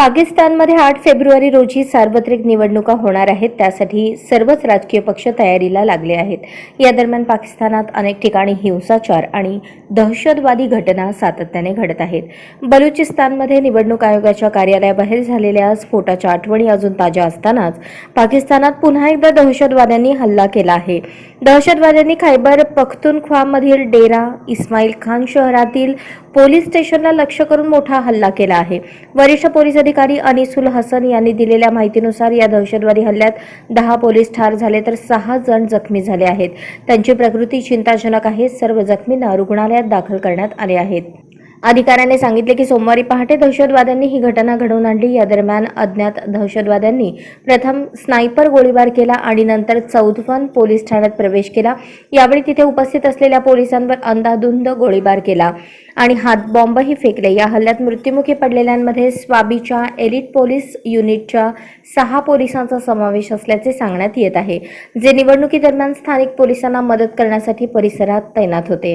पाकिस्तानमध्ये आठ फेब्रुवारी रोजी सार्वत्रिक निवडणुका होणार आहेत. त्यासाठी सर्वच राजकीय पक्ष तयारीला लागले आहेत. या दरम्यान पाकिस्तानात अनेक ठिकाणी हिंसाचार आणि दहशतवादी घटना सातत्याने घडत आहेत. बलुचिस्तानमध्ये निवडणूक आयोगाच्या कार्यालयाबाहेर झालेल्या स्फोटाच्या आठवणी अजून ताज्या असतानाच पाकिस्तानात पुन्हा एकदा दहशतवाद्यांनी हल्ला केला आहे. दहशतवाद्यांनी खैबर पख्तूनख्वामधील डेरा इस्माईल खान शहरातील पोलीस स्टेशनला लक्ष्य करून मोठा हल्ला केला आहे. वरिष्ठ पोलीस अधिकारी अनिसुल हसन यांनी दिलेल्या माहितीनुसार या दहशतवादी हल्ल्यात दहा पोलीस ठार झाले तर सहा जण जखमी झाले आहेत. त्यांची प्रकृती चिंताजनक आहे. सर्व जखमींना रुग्णालयात दाखल करण्यात आले आहेत. अधिकाऱ्याने सांगितले की सोमवारी पहाटे दहशतवाद्यांनी ही घटना घडवून आणली. या दरम्यान अज्ञात दहशतवाद्यांनी प्रथम स्नायपर गोळीबार केला आणि नंतर चौधवन पोलीस ठाण्यात प्रवेश केला. यावेळी तिथे उपस्थित असलेल्या पोलिसांवर अंधाधुंद गोळीबार केला आणि हातबॉम्बही फेकले. या हल्ल्यात मृत्युमुखी पडलेल्यांमध्ये स्वाबीच्या एलिट पोलीस युनिटच्या सहा पोलिसांचा समावेश असल्याचे सांगण्यात येत आहे जे निवडणुकीदरम्यान स्थानिक पोलिसांना मदत करण्यासाठी परिसरात तैनात होते.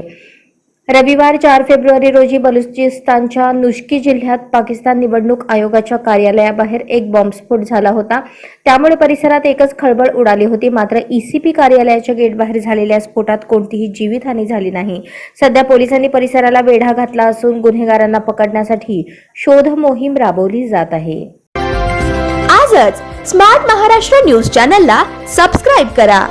रविवार चार फेब्रुवारी रोजी बलुचिस्तानच्या नुष्की जिल्ह्यात पाकिस्तान निवडणूक आयोगाच्या कार्यालयाबाहेर एक बॉम्बस्फोट झाला होता. त्यामुळे परिसरात एकच खळबळ उडाली होती. मात्र ईसीपी कार्यालयाच्या गेटबाहेर झालेल्या स्फोटात कोणतीही जीवितहानी झाली नाही. सध्या पोलिसांनी परिसराला वेढा घातला असून गुन्हेगारांना पकडण्यासाठी शोध मोहीम राबवली जात आहे. आजच स्मार्ट महाराष्ट्र न्यूज चॅनलला सबस्क्राईब करा.